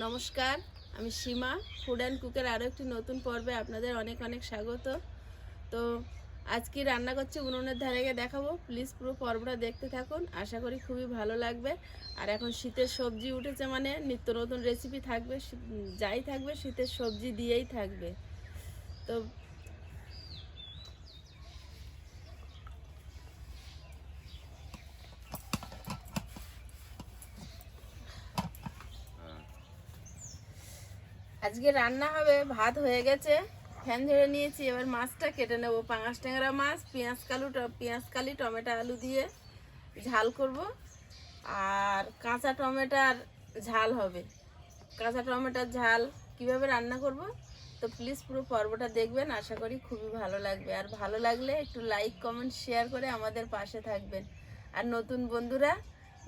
নমস্কার, আমি সীমা food and কুকের আরও একটি নতুন পর্বে আপনাদের অনেক অনেক স্বাগত। তো আজকে রান্না করছি উনুনের ধারে গিয়ে দেখাবো। প্লিজ পুরো পর্বটা দেখতে থাকুন, আশা করি খুবই ভালো লাগবে। আর এখন শীতের সবজি উঠেছে মানে নিত্য নতুন রেসিপি থাকবে যাই থাকবে, শীতের সবজি দিয়েই থাকবে। তো আজকে রান্না হবে, ভাত হয়ে গেছে। ফ্যান ঝেড়ে নিয়েছি, এবার মাছটা কেটে নেব। পাঙাশ ট্যাংরা মাছ, পেঁয়াজ কালু পেঁয়াজ কালি, টমেটো আলু দিয়ে ঝাল করব। আর কাঁচা টমেটার ঝাল হবে। কাঁচা টমেটোর ঝাল কীভাবে রান্না করব? তো প্লিজ পুরো পর্বটা দেখবেন, আশা করি খুবই ভালো লাগবে। আর ভালো লাগলে একটু লাইক কমেন্ট শেয়ার করে আমাদের পাশে থাকবেন। আর নতুন বন্ধুরা,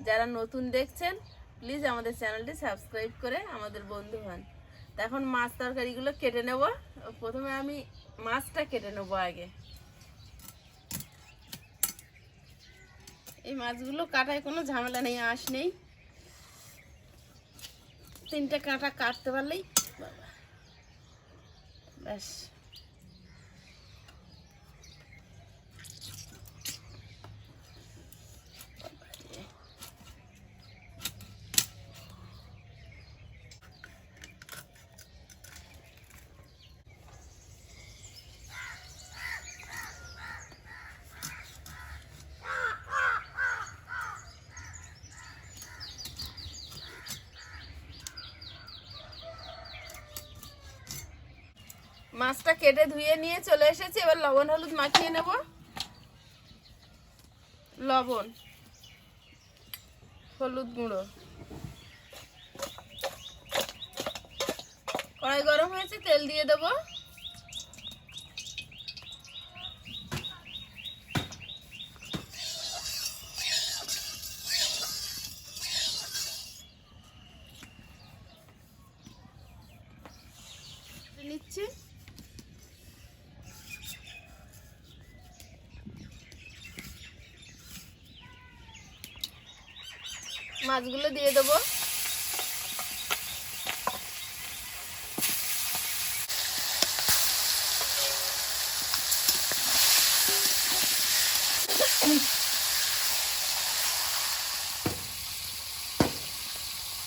যারা নতুন দেখছেন প্লিজ আমাদের চ্যানেলটি সাবস্ক্রাইব করে আমাদের বন্ধু হন। এখন মাছ তরকারিগুলো কেটে নেব। প্রথমে আমি মাছটা কেটে নেব আগে। এই মাছগুলো কাটায় কোনো ঝামেলা নেই, আঁশ নেই। তিনটা কাঁটা কাটতে পারলেই ব্যাস। মাছটা কেটে ধুয়ে নিয়ে চলে এসেছি, এবার লবণ, হলুদ মাখিয়ে নেব। লবণ, হলুদ গুঁড়ো। কড়াই গরম হয়েছে, তেল দিয়ে দেবো। নিচ্ছি। মাছগুলো দিয়ে দেবো।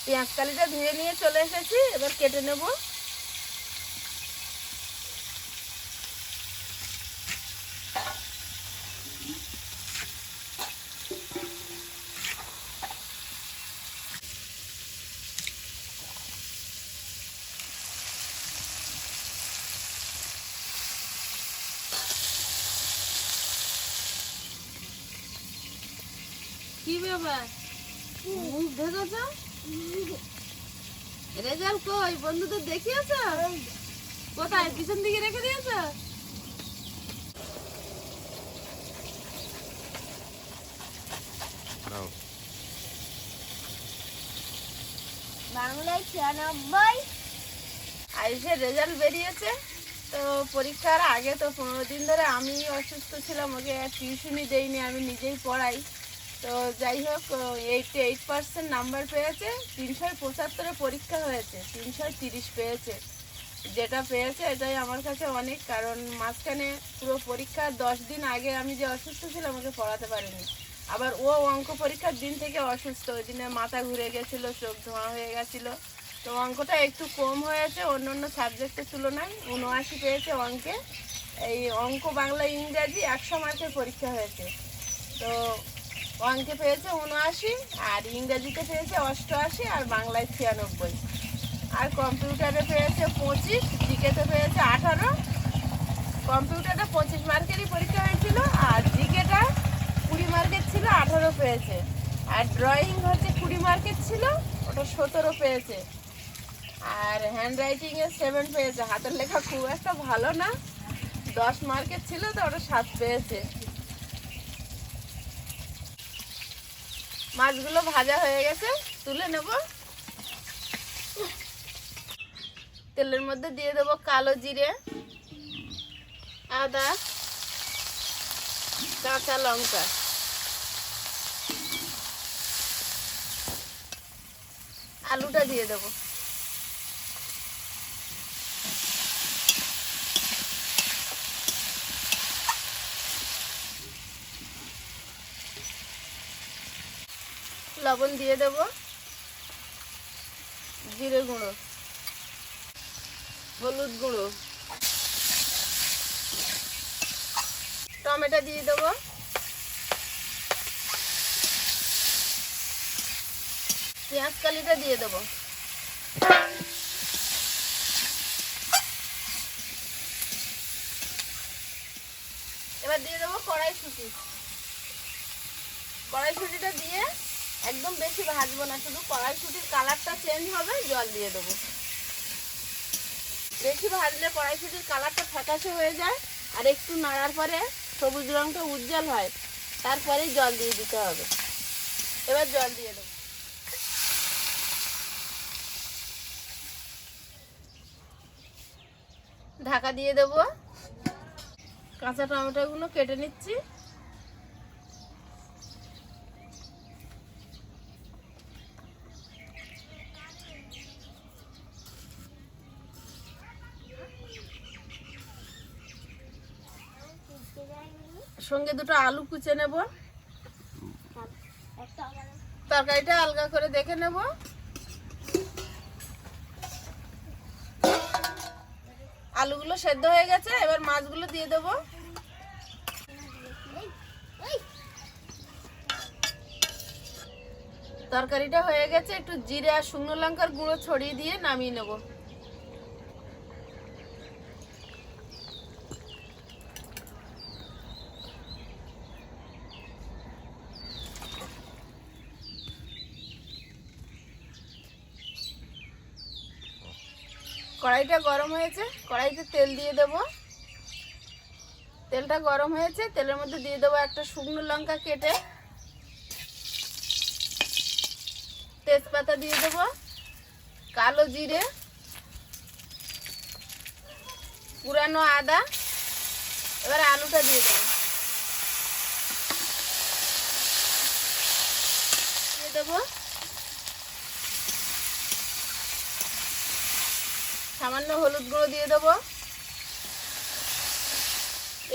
পেঁয়াজ কালিটা ধুয়ে নিয়ে চলে এসেছি এবার কেটে নেব। কি ব্যাপার? মুখ দেখেছ রেজাল্ট কই? বন্ধুদের দেখিয়েছ? কোথায়? পিছন দিকে রেখে দিয়েছ? বাংলায় ছিয়ানব্বই আইসের রেজাল্ট বেরিয়েছে। তো পরীক্ষার আগে তো পনেরো দিন ধরে আমি অসুস্থ ছিলাম ওকে টিউশনই দেইনি আমি নিজেই পড়াই। তো যাই হোক এইটটি এইট পার্সেন্ট নাম্বার পেয়েছে, তিনশো পঁচাত্তরে পরীক্ষা হয়েছে, তিনশো তিরিশ পেয়েছে। যেটা পেয়েছে এটাই আমার কাছে অনেক, কারণ মাঝখানে পুরো পরীক্ষার দশ দিন আগে আমি যে অসুস্থ ছিলাম আমাকে পড়াতে পারিনি। আবার ও অঙ্ক পরীক্ষার দিন থেকে অসুস্থ, ওই দিনে মাথা ঘুরে গেছিল, চোখ ধোঁয়া হয়ে গেছিল। তো অঙ্কটা একটু কম হয়েছে, অন্য অন্য সাবজেক্টের তুলনায় উনআশি পেয়েছে অঙ্কে। এই অঙ্ক বাংলা ইংরাজি একশো মার্কের পরীক্ষা হয়েছে। তো অঙ্কে পেয়েছে উনআশি, আর ইংরাজিতে পেয়েছে অষ্টআশি, আর বাংলায় ছিয়ানব্বই। আর কম্পিউটারে পেয়েছে পঁচিশ, জিকেতে পেয়েছে আঠারো। কম্পিউটারটা পঁচিশ মার্কেরই পরীক্ষা হয়েছিল, আর জিকেটা কুড়ি মার্কের ছিল, আঠারো পেয়েছে। আর ড্রয়িং হচ্ছে কুড়ি মার্কের ছিল, ওটা সতেরো পেয়েছে। আর হ্যান্ড রাইটিংয়ে সেভেন পেয়েছে, হাতের লেখা খুব একটা ভালো না। দশ মার্কের ছিল, তো ওটা সাত পেয়েছে। মাছগুলো ভাজা হয়ে গেছে, তুলে নেব। তেলের মধ্যে দিয়ে দেবো কালো জিরে, আদা, কাঁচা লঙ্কা। আলুটা দিয়ে দেবো। লবণ দিয়ে দেব। জিরে গুঁড়ো। হলুদ গুঁড়ো। টমেটো দিয়ে দেবো। পেঁয়াজ কালিটা দিয়ে দেবো। এবার দিয়ে দেবো কড়াইশুঁটি। কড়াইশুঁটিটা দিয়ে একদম বেশি ভাজবো না, শুধু কড়াইশুঁটির কালারটা চেঞ্জ হবে, জল দিয়ে দেবো। বেশি ভাজলে কড়াইশুঁটির কালারটা ফ্যাকাশে হয়ে যায়, আর একটু নাড়ার পরে সবুজ রঙটা উজ্জ্বল হয় তারপরে জল দিয়ে দিতে হবে। এবার জল দিয়ে দেবো। ঢাকা দিয়ে দেবো। কাঁচা টমেটোগুলো কেটে নিচ্ছি। সঙ্গে দুটো আলু কুচে নেব। তরকারিটা আলগা করে দেখে নেব। আলুগুলো সেদ্ধ হয়ে গেছে এবার মাছগুলো দিয়ে দেবো। তরকারিটা হয়ে গেছে একটু জিরে আর শুকনো লঙ্কার গুঁড়ো ছড়িয়ে দিয়ে নামিয়ে নেব। কড়াইটা গরম হয়েছে, কড়াইতে তেল দিয়ে দেব। তেলটা গরম হয়েছে, তেলের মধ্যে দিয়ে দেবো একটা শুকনো লঙ্কা কেটে। তেজপাতা দিয়ে দেব, কালো জিরে, পুরানো আদা। এবার আলুটা দিয়ে দেবো। দিয়ে দেবো সামান্য হলুদ গুঁড়ো দিয়ে দেবো।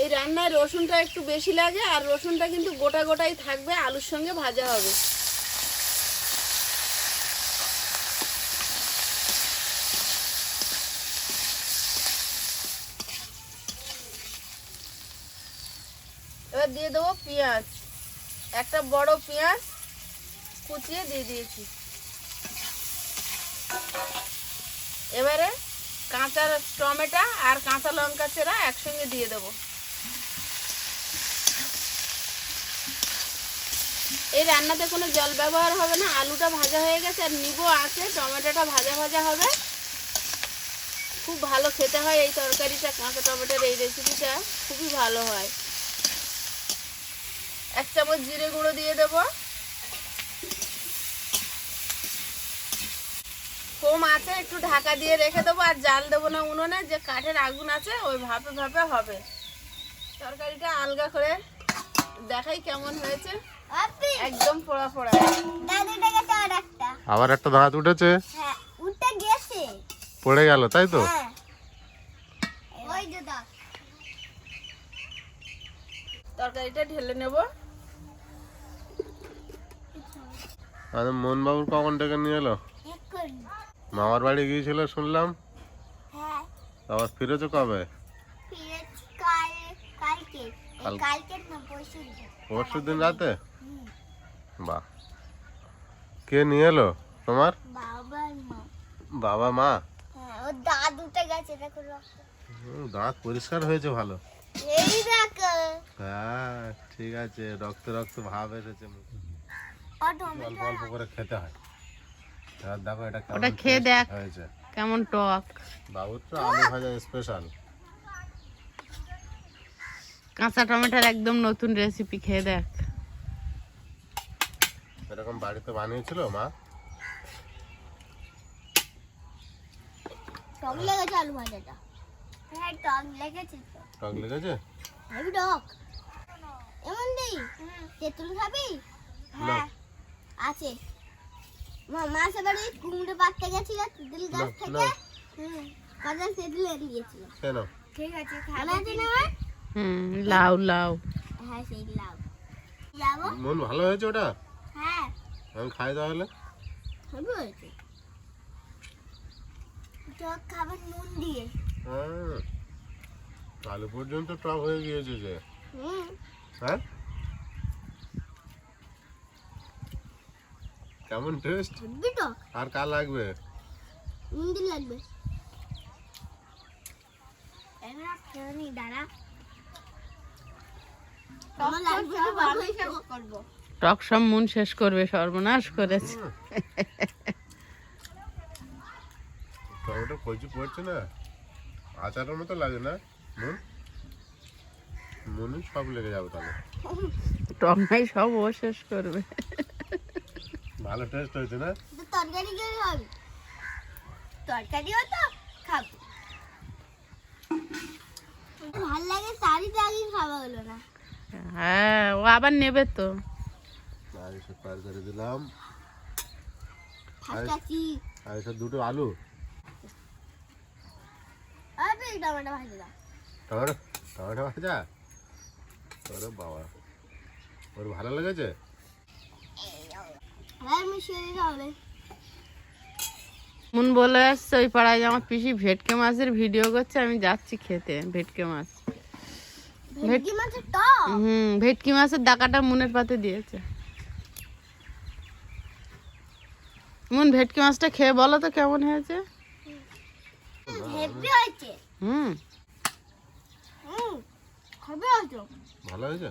এই রান্নায় রসুনটা একটু বেশি লাগে, আর রসুনটা কিন্তু গোটা গোটাই থাকবে, আলুর সঙ্গে ভাজা হবে। এবার দিয়ে দেবো পেঁয়াজ। একটা বড় পেঁয়াজ কুচিয়ে দিয়ে দিয়েছি। এবারে কাঁচা টমেটো আর কাঁচা লঙ্কা চেরা একসঙ্গে দিয়ে দেবো। এই রান্নাতে কোনো জল ব্যবহার হবে না, আলুটা ভাজা হয়ে গেছে আর নিবো আছে, টমেটোটা ভাজা ভাজা হবে। খুব ভালো খেতে হয় এই তরকারিটা, কাঁচা টমেটোর এই রেসিপিটা খুবই ভালো হয়। এক চামচ জিরে গুঁড়ো দিয়ে দেবো। কম আছে একটু ঢাকা দিয়ে রেখে দেবো আর জাল দেবো না উনুনে যে কাঠের আগুন আছে ওই ভাপে ভাপে হবে। তরকারিটা আলগা করে দেখাই কেমন হয়েছে। একদম পোড়া পোড়া। আবার একটা দাঁত উঠেছে? হ্যাঁ উঠে গেছে। পড়ে গেল তাই তো? হ্যাঁ। তরকারিটা ঢেলে নেব। আর মোহনবাবুর কখন ডেকে নিয়ে এলো? মামার বাড়ি গিয়েছিল শুনলাম। হ্যাঁ। আবার ফিরেছো কবে? পরশু দিন। রাতে? বাহ। কে নিয়ে এলো? তোমার? বাবা মা। হ্যাঁ দাঁত পরিষ্কার হয়েছে ভালো। হ্যাঁ ঠিক আছে রক্ত রক্ত ভাব এসেছে। অল্প অল্প করে খেতে হয়। এবার দেখো এটা কেমন ওটা খেয়ে দেখ। হয়েছে। কেমন টক। বাবুর তো আলু ভাজা স্পেশাল কাঁচা টমেটোর একদম নতুন রেসিপি খেয়ে দেখ। এরকম বাড়িতে বানিয়েছিল মা? টক লেগেছে আলু ভাজাটা। হ্যাঁ টক লেগেছে টক লেগেছে? হেবি টক। এমন দিই তেঁতুল খাবি? হ্যাঁ আছে। মা মাসে বাড়ি কুমড়ো পাততে গেছিল তেঁতুল গাছ থেকে। না। হুম কাজা তেঁতুল এনে দিয়েছিল। কেন ঠিক আছে মনে আছে না হুম লাউ লাউ। হ্যাঁ সেই লাউ। যাব মন ভালো হয়েছে ওটা? হ্যাঁ। আমি খাই তাহলে? হেবি হয়েছে। টক খাবার নুন দিয়ে। হ্যাঁ আলু পর্যন্ত টক হয়ে গিয়েছে যে। হুম। হ্যাঁ? কেমন টেস্ট আর কার লাগবে? নুন লাগবে। টক সব মন শেষ করবে সর্বনাশ করেছে। টমেটো কচি পড়ছে না? আচারের মতো লাগে না? নুন নুনই সব লেগে যাবে তাহলে। টক নাই সব ও শেষ করবে। ভালো টেস্ট হয়েছে না? তো তরকারি কি হবে? তরকারিও তো খাব। ভালো লাগে তারই তো খাওয়া হলো না। হ্যাঁ ও আবার নেবে তো। আর এসব পার করে দিলাম এসব দুটো আলু। আবে টমেটো ভাজে দাও। টমেটো টমেটো ভাজা? ওরে বাবা। ওর ভালো লেগেছে আর মিশিয়ে দিতে হবে মন বলে আসছে ওই পাড়ায় যে আমার পিসি ভেটকে মাছের ভিডিও করছে আমি যাচ্ছি খেতে ভেটকে মাছ। ভেটকি মাছের হুম ভেটকি মাছের ডাকাটা মনের পাতে দিয়েছে। মন ভেটকি মাছটা খেয়ে বলো তো কেমন হয়েছে? হুম। ভালো হয়েছে?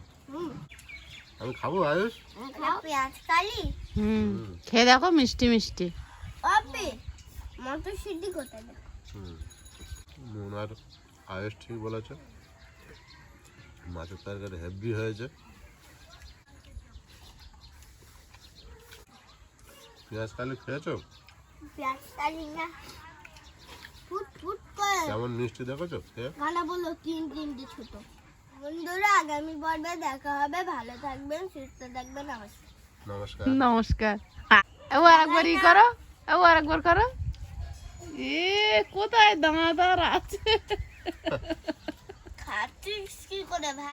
আমি খাব আয়ুষ? পেঁয়াজ কালি? হুম। খেয়ে দেখো মিষ্টি মিষ্টি। অপে মটর সিদ্ধি কোথায় দেখ? হুম। নুন ঠিক বলেছে। মাছের তরকারি হেভি হয়েছে। পেঁয়াজ কালি খেয়েছো? পেঁয়াজ কালি না। ফুট ফুট করে। কেমন মিষ্টি দেখেছ? গানা বলল তিন তিনটে ছোট। বন্ধুরা আগামী পর্বে দেখা হবে। ভালো থাকবেন সুস্থ থাকবেন নমস্কার। নমস্কার। নমস্কার। ও আরেকবার ই করো। ও আরেকবার করো। এ কোথায় দাঁড়াদার আছে? খাচ্ছিস কি করে ভাই?